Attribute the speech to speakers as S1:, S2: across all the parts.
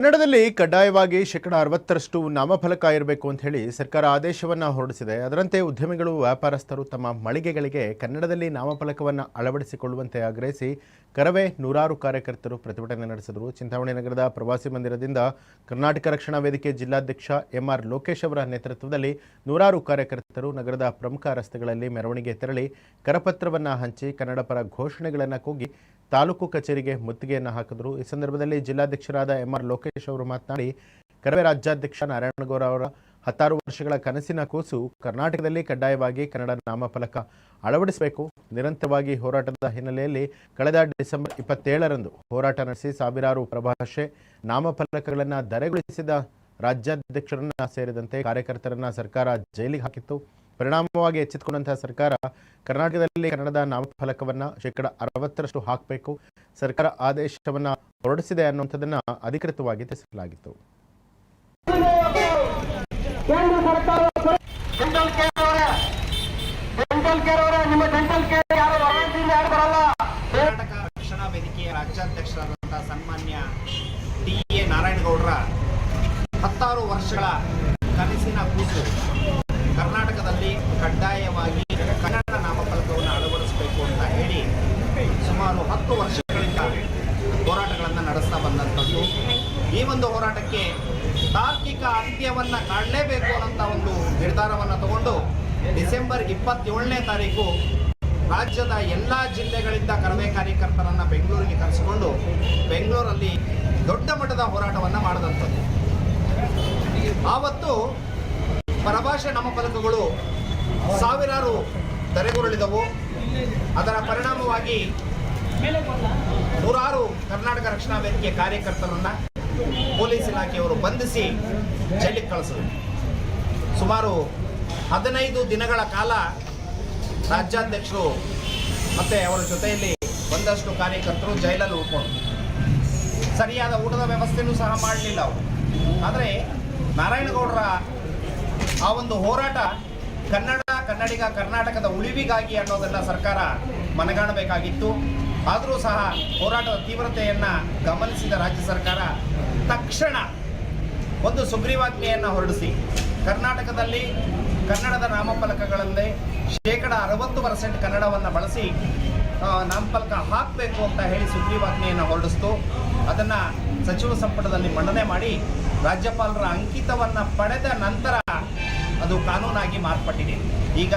S1: ಕನ್ನಡದಲ್ಲಿ ಕಡ್ಡಾಯವಾಗಿ ಶೇಕಡ ಅರವತ್ತರಷ್ಟು ನಾಮಫಲಕ ಇರಬೇಕು ಅಂತ ಹೇಳಿ ಸರ್ಕಾರ ಆದೇಶವನ್ನು ಹೊರಡಿಸಿದೆ. ಅದರಂತೆ ಉದ್ಯಮಿಗಳು, ವ್ಯಾಪಾರಸ್ಥರು ತಮ್ಮ ಮಳಿಗೆಗಳಿಗೆ ಕನ್ನಡದಲ್ಲಿ ನಾಮಫಲಕವನ್ನು ಅಳವಡಿಸಿಕೊಳ್ಳುವಂತೆ ಆಗ್ರಹಿಸಿ ಕರವೇ ನೂರಾರು ಕಾರ್ಯಕರ್ತರು ಪ್ರತಿಭಟನೆ ನಡೆಸಿದರು. ಚಿಂತಾಮಣಿ ನಗರದ ಪ್ರವಾಸಿ ಮಂದಿರದಿಂದ ಕರ್ನಾಟಕ ರಕ್ಷಣಾ ವೇದಿಕೆ ಜಿಲ್ಲಾಧ್ಯಕ್ಷ ಎಂಆರ್ ಲೋಕೇಶ್ ಅವರ ನೇತೃತ್ವದಲ್ಲಿ ನೂರಾರು ಕಾರ್ಯಕರ್ತರು ನಗರದ ಪ್ರಮುಖ ರಸ್ತೆಗಳಲ್ಲಿ ಮೆರವಣಿಗೆ ತೆರಳಿ ಕರಪತ್ರವನ್ನು ಹಂಚಿ ಕನ್ನಡ ಪರ ಘೋಷಣೆಗಳನ್ನು ಕೂಗಿ ತಾಲೂಕು ಕಚೇರಿಗೆ ಮುತ್ತಿಗೆಯನ್ನು ಹಾಕಿದರು. ಈ ಸಂದರ್ಭದಲ್ಲಿ ಜಿಲ್ಲಾಧ್ಯಕ್ಷರಾದ ಎಂಆರ್ ಲೋಕೇಶ್ ಅವರು ಮಾತನಾಡಿ, ಕರವೇ ರಾಜ್ಯಾಧ್ಯಕ್ಷ ನಾರಾಯಣಗೌಡ ಅವರ ಹತ್ತಾರು ವರ್ಷಗಳ ಕನಸಿನ ಕೂಸು ಕರ್ನಾಟಕದಲ್ಲಿ ಕಡ್ಡಾಯವಾಗಿ ಕನ್ನಡ ನಾಮಫಲಕ ಅಳವಡಿಸಬೇಕು. ನಿರಂತರವಾಗಿ ಹೋರಾಟದ ಹಿನ್ನೆಲೆಯಲ್ಲಿ ಕಳೆದ ಡಿಸೆಂಬರ್ ಇಪ್ಪತ್ತೇಳರಂದು ಹೋರಾಟ ನಡೆಸಿ ಸಾವಿರಾರು ಪ್ರಭಾಷೆ ನಾಮಫಲಕಗಳನ್ನು ದರೆಗೊಳಿಸಿದ ರಾಜ್ಯಾಧ್ಯಕ್ಷರನ್ನ ಸೇರಿದಂತೆ ಕಾರ್ಯಕರ್ತರನ್ನ ಸರ್ಕಾರ ಜೈಲಿಗೆ ಹಾಕಿತ್ತು. ಪರಿಣಾಮವಾಗಿ ಎಚ್ಚೆತ್ತುಕೊಂಡಂತಹ ಸರ್ಕಾರ ಕರ್ನಾಟಕದಲ್ಲಿ ಕನ್ನಡದ ನಾಮಫಲಕವನ್ನು ಶೇಕಡ ಅರವತ್ತರಷ್ಟು ಹಾಕಬೇಕು. ಸರ್ಕಾರ ಆದೇಶವನ್ನು ಹೊರಡಿಸಿದೆ ಅನ್ನುವಂಥದ್ದನ್ನು ಅಧಿಕೃತವಾಗಿ ತಿಳಿಸಲಾಗಿತ್ತು.
S2: ಕರ್ನಾಟಕ ರಕ್ಷಣಾ ವೇದಿಕೆಯ ರಾಜ್ಯಾಧ್ಯಕ್ಷರಾದಂತಹ ಸನ್ಮಾನ್ಯ ಡಿ ಎ ನಾರಾಯಣಗೌಡರ ಹತ್ತಾರು ವರ್ಷಗಳ ಕನಸಿನ ಕೂಸು ಕರ್ನಾಟಕದಲ್ಲಿ ಕಡ್ಡಾಯವಾಗಿ ಕನ್ನಡ ನಾಮಫಲಕವನ್ನು ಅಳವಡಿಸಬೇಕು ಅಂತ ಹೇಳಿ ಸುಮಾರು ವರ್ಷಗಳಿಂದ ಹೋರಾಟಗಳನ್ನು ನಡೆಸ್ತಾ ಬಂದಂಥದ್ದು. ಈ ಒಂದು ಹೋರಾಟಕ್ಕೆ ತಾರ್ಕಿಕ ಅಂತ್ಯವನ್ನು ಕಾಣಲೇಬೇಕು ಅನ್ನೋಂಥ ಒಂದು ನಿರ್ಧಾರವನ್ನು ತಗೊಂಡು ಡಿಸೆಂಬರ್ ಇಪ್ಪತ್ತೇಳನೇ ತಾರೀಕು ರಾಜ್ಯದ ಎಲ್ಲ ಜಿಲ್ಲೆಗಳಿಂದ ಕರವೇ ಕಾರ್ಯಕರ್ತರನ್ನು ಬೆಂಗಳೂರಿಗೆ ಕರೆಸಿಕೊಂಡು ಬೆಂಗಳೂರಲ್ಲಿ ದೊಡ್ಡ ಮಟ್ಟದ ಹೋರಾಟವನ್ನು ಮಾಡಿದಂಥದ್ದು. ಆವತ್ತು ಪರಭಾಷೆ ನಾಮಫಲಕಗಳು ಸಾವಿರಾರು ಧರೆಗುರುಳಿದವು. ಅದರ ಪರಿಣಾಮವಾಗಿ ನೂರಾರು ಕರ್ನಾಟಕ ರಕ್ಷಣಾ ವೇದಿಕೆ ಕಾರ್ಯಕರ್ತರನ್ನ ಪೊಲೀಸ್ ಇಲಾಖೆಯವರು ಬಂಧಿಸಿ ಜೈಲಿಗೆ ಕಳಿಸಿದ್ರು. ಸುಮಾರು ಹದಿನೈದು ದಿನಗಳ ಕಾಲ ರಾಜ್ಯಾಧ್ಯಕ್ಷರು ಮತ್ತೆ ಅವರ ಜೊತೆಯಲ್ಲಿ ಒಂದಷ್ಟು ಕಾರ್ಯಕರ್ತರು ಜೈಲಲ್ಲಿ ಉಳ್ಕೊಂಡು ಸರಿಯಾದ ಊಟದ ವ್ಯವಸ್ಥೆನೂ ಸಹ ಮಾಡಲಿಲ್ಲ ಅವರು. ಆದರೆ ನಾರಾಯಣಗೌಡರ ಆ ಒಂದು ಹೋರಾಟ ಕನ್ನಡ ಕನ್ನಡಿಗ ಕರ್ನಾಟಕದ ಉಳಿವಿಗಾಗಿ ಅನ್ನೋದನ್ನು ಸರ್ಕಾರ ಮನಗಾಣಬೇಕಾಗಿತ್ತು. ಆದರೂ ಸಹ ಹೋರಾಟದ ತೀವ್ರತೆಯನ್ನು ಗಮನಿಸಿದ ರಾಜ್ಯ ಸರ್ಕಾರ ತಕ್ಷಣ ಒಂದು ಸುಗ್ರೀವಾಜ್ಞೆಯನ್ನು ಹೊರಡಿಸಿ. ಕರ್ನಾಟಕದಲ್ಲಿ ಕನ್ನಡದ ನಾಮಫಲಕಗಳಲ್ಲೇ ಶೇಕಡ ಅರವತ್ತು ಪರ್ಸೆಂಟ್ ಕನ್ನಡವನ್ನು ಬಳಸಿ ನಾಮಫಲಕ ಹಾಕಬೇಕು ಅಂತ ಹೇಳಿ ಸುಗ್ರೀವಾಜ್ಞೆಯನ್ನು ಹೊರಡಿಸ್ತು. ಅದನ್ನು ಸಚಿವ ಸಂಪುಟದಲ್ಲಿ ಮಂಡನೆ ಮಾಡಿ ರಾಜ್ಯಪಾಲರ ಅಂಕಿತವನ್ನು ಪಡೆದ ನಂತರ ಅದು ಕಾನೂನಾಗಿ ಮಾರ್ಪಟ್ಟಿದೆ. ಈಗ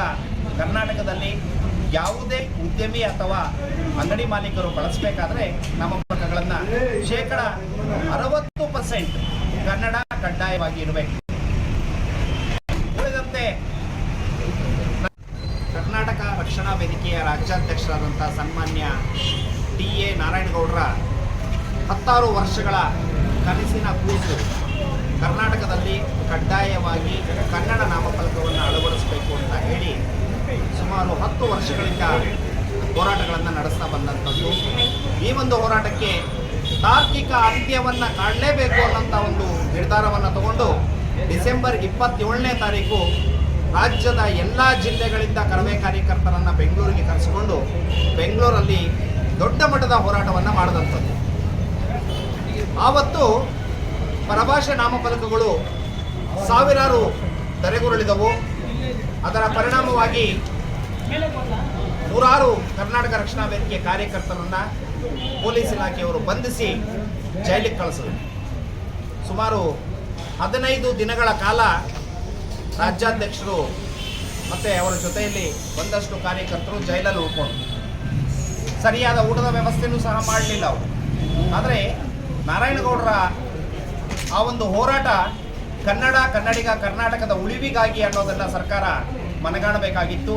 S2: ಕರ್ನಾಟಕದಲ್ಲಿ ಯಾವುದೇ ಉದ್ಯಮಿ ಅಥವಾ ಅಂಗಡಿ ಮಾಲೀಕರು ಬಳಸಬೇಕಾದ್ರೆ ನಾಮಫಲಕಗಳನ್ನು ಶೇಕಡ ಅರವತ್ತು ಪರ್ಸೆಂಟ್ ಕನ್ನಡ ಕಡ್ಡಾಯವಾಗಿ ಇರಬೇಕು ಉಳಿದಂತೆ ಕರ್ನಾಟಕ ರಕ್ಷಣಾ ವೇದಿಕೆಯ ರಾಜ್ಯಾಧ್ಯಕ್ಷರಾದಂಥ ಸನ್ಮಾನ್ಯ ಡಿ ಎ ನಾರಾಯಣಗೌಡರ ಹತ್ತಾರು ವರ್ಷಗಳ ಕನಸಿನ ಕೂಸು ಕರ್ನಾಟಕದಲ್ಲಿ ಕಡ್ಡಾಯವಾಗಿ ಕನ್ನಡ ನಾಮಫಲಕವನ್ನು ಅಳವಡಿಸಬೇಕು ಅಂತ ಹೇಳಿ ಹತ್ತು ವರ್ಷಗಳಿಂದ ಹೋರಾಟಗಳನ್ನು ನಡೆಸ್ತಾ ಬಂದಂಥದ್ದು. ಈ ಒಂದು ಹೋರಾಟಕ್ಕೆ ತಾರ್ಕಿಕ ಅಂತ್ಯವನ್ನು ಕಾಣಲೇಬೇಕು ಅನ್ನೋಂಥ ಒಂದು ನಿರ್ಧಾರವನ್ನು ತಗೊಂಡು ಡಿಸೆಂಬರ್ ಇಪ್ಪತ್ತೇಳನೇ ತಾರೀಕು ರಾಜ್ಯದ ಎಲ್ಲ ಜಿಲ್ಲೆಗಳಿಂದ ಕರವೇ ಕಾರ್ಯಕರ್ತರನ್ನು ಬೆಂಗಳೂರಿಗೆ ಕರೆಸಿಕೊಂಡು ಬೆಂಗಳೂರಲ್ಲಿ ದೊಡ್ಡ ಮಟ್ಟದ ಹೋರಾಟವನ್ನು ಮಾಡಿದಂಥದ್ದು. ಆವತ್ತು ಪರಭಾಷೆ ನಾಮಫಲಕಗಳು ಸಾವಿರಾರು ತೆರೆಗುರುಳಿದವು ಅದರ ಪರಿಣಾಮವಾಗಿ ನೂರಾರು ಕರ್ನಾಟಕ ರಕ್ಷಣಾ ವೇದಿಕೆ ಕಾರ್ಯಕರ್ತರನ್ನ ಪೊಲೀಸ್ ಇಲಾಖೆಯವರು ಬಂಧಿಸಿ ಜೈಲಿಗೆ ಕಳಿಸಿದ್ರು. ಸುಮಾರು ಹದಿನೈದು ದಿನಗಳ ಕಾಲ ರಾಜ್ಯಾಧ್ಯಕ್ಷರು ಮತ್ತೆ ಅವರ ಜೊತೆಯಲ್ಲಿ ಒಂದಷ್ಟು ಕಾರ್ಯಕರ್ತರು ಜೈಲಲ್ಲಿ ಉಳ್ಕೊಂಡು ಸರಿಯಾದ ಊಟದ ವ್ಯವಸ್ಥೆಯೂ ಸಹ ಮಾಡಲಿಲ್ಲ ಅವರು. ಆದರೆ ನಾರಾಯಣಗೌಡರ ಆ ಒಂದು ಹೋರಾಟ ಕನ್ನಡ ಕನ್ನಡಿಗ ಕರ್ನಾಟಕದ ಉಳಿವಿಗಾಗಿ ಅನ್ನೋದನ್ನು ಸರ್ಕಾರ ಮನಗಾಣಬೇಕಾಗಿತ್ತು.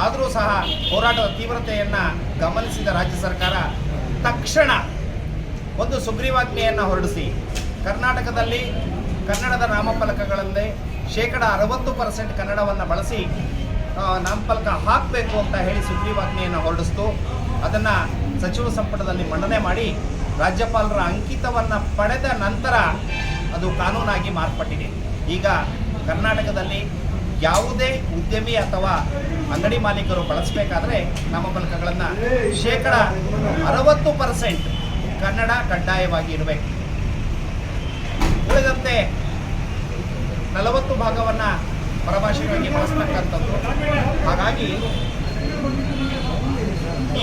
S2: ಆದರೂ ಸಹ ಹೋರಾಟದ ತೀವ್ರತೆಯನ್ನು ಗಮನಿಸಿದ ರಾಜ್ಯ ಸರ್ಕಾರ ತಕ್ಷಣ ಒಂದು ಸುಗ್ರೀವಾಜ್ಞೆಯನ್ನು ಹೊರಡಿಸಿ. ಕರ್ನಾಟಕದಲ್ಲಿ ಕನ್ನಡದ ನಾಮಫಲಕಗಳಲ್ಲಿ ಶೇಕಡ ಅರವತ್ತು ಪರ್ಸೆಂಟ್ ಕನ್ನಡವನ್ನು ಬಳಸಿ ನಾಮಫಲಕ ಹಾಕಬೇಕು ಅಂತ ಹೇಳಿ ಸುಗ್ರೀವಾಜ್ಞೆಯನ್ನು ಹೊರಡಿಸ್ತು. ಅದನ್ನು ಸಚಿವ ಸಂಪುಟದಲ್ಲಿ ಮಂಡನೆ ಮಾಡಿ ರಾಜ್ಯಪಾಲರ ಅಂಕಿತವನ್ನು ಪಡೆದ ನಂತರ ಅದು ಕಾನೂನಾಗಿ ಮಾರ್ಪಟ್ಟಿದೆ. ಈಗ ಕರ್ನಾಟಕದಲ್ಲಿ ಯಾವುದೇ ಉದ್ಯಮಿ ಅಥವಾ ಅಂಗಡಿ ಮಾಲೀಕರು ಬಳಸಬೇಕಾದ್ರೆ ನಾಮಫಲಕಗಳನ್ನು ಶೇಕಡ ಅರವತ್ತು ಪರ್ಸೆಂಟ್ ಕನ್ನಡ ಕಡ್ಡಾಯವಾಗಿ ಇರಬೇಕು ಉಳಿದಂತೆ ನಲವತ್ತು ಭಾಗವನ್ನು ಪರಭಾಷೆಗಾಗಿ ಬಳಸ್ತಕ್ಕಂಥದ್ದು. ಹಾಗಾಗಿ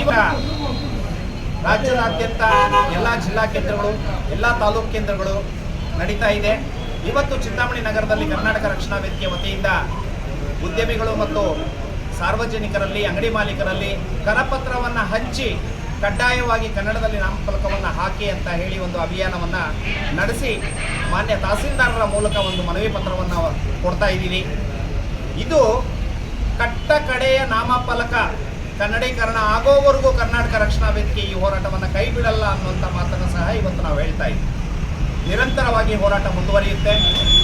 S2: ಈಗ ರಾಜ್ಯದಾದ್ಯಂತ ಎಲ್ಲ ಜಿಲ್ಲಾ ಕೇಂದ್ರಗಳು, ಎಲ್ಲ ತಾಲೂಕು ಕೇಂದ್ರಗಳು ನಡೀತಾ ಇದೆ. ಇವತ್ತು ಚಿಂತಾಮಣಿ ನಗರದಲ್ಲಿ ಕರ್ನಾಟಕ ರಕ್ಷಣಾ ವೇದಿಕೆ ವತಿಯಿಂದ ಉದ್ಯಮಿಗಳು ಮತ್ತು ಸಾರ್ವಜನಿಕರಲ್ಲಿ, ಅಂಗಡಿ ಮಾಲೀಕರಲ್ಲಿ ಕರಪತ್ರವನ್ನು ಹಂಚಿ ಕಡ್ಡಾಯವಾಗಿ ಕನ್ನಡದಲ್ಲಿ ನಾಮಫಲಕವನ್ನು ಹಾಕಿ ಅಂತ ಹೇಳಿ ಒಂದು ಅಭಿಯಾನವನ್ನು ನಡೆಸಿ ಮಾನ್ಯ ತಹಸೀಲ್ದಾರರ ಮೂಲಕ ಒಂದು ಮನವಿ ಪತ್ರವನ್ನು ಕೊಡ್ತಾ ಇದ್ದೀವಿ. ಇದು ಕಟ್ಟ ಕಡೆಯ ನಾಮಫಲಕ, ಕನ್ನಡೀಕರಣ ಆಗೋವರೆಗೂ ಕರ್ನಾಟಕ ರಕ್ಷಣಾ ವೇದಿಕೆ ಈ ಹೋರಾಟವನ್ನು ಕೈ ಬಿಡಲ್ಲ ಅನ್ನುವಂಥ ಮಾತನ್ನು ಸಹ ಇವತ್ತು ನಾವು ಹೇಳ್ತಾ ಇದ್ದೀವಿ. ನಿರಂತರವಾಗಿ ಹೋರಾಟ ಮುಂದುವರಿಯುತ್ತೆ.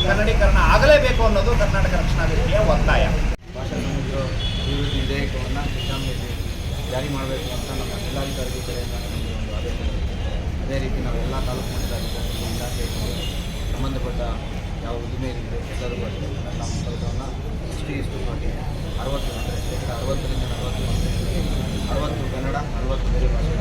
S2: ಕನ್ನಡೀಕರಣ ಆಗಲೇಬೇಕು ಅನ್ನೋದು ಕರ್ನಾಟಕ ರಕ್ಷಣಾ ವೇದಿಕೆಯ ಒತ್ತಾಯ.
S3: ಭಾಷಾ ಸಮುದ್ರ ಅಭಿವೃದ್ಧಿ ವಿಧೇಯಕವನ್ನು ಸಿದ್ದರಾಮಯ್ಯ ಜಾರಿ ಮಾಡಬೇಕು ಅಂತ ನಮ್ಮ ಜಿಲ್ಲಾಧಿಕಾರಿಗಳ ಕಡೆಯಿಂದ ನಮಗೆ ಒಂದು ಆದೇಶ ಅದೇ ರೀತಿ ನಾವು ಎಲ್ಲ ತಾಲೂಕು ಮಟ್ಟದ ಸಂಬಂಧಪಟ್ಟ ಯಾವ ಉದ್ದಿಮೆ ಇದೆ ಎಲ್ಲರೂ ಅಷ್ಟೇ ನಮ್ಮ ಕೆಲಸವನ್ನು ಇಷ್ಟು ಇಷ್ಟು ಮಾಡಿ ಅರವತ್ತು ಅಂದರೆ ಶೇಕಡ ಅರವತ್ತರಿಂದ ನಲವತ್ತು ಅರವತ್ತು ಕನ್ನಡ ನಲವತ್ತು ಬೇರೆ ಭಾಷೆ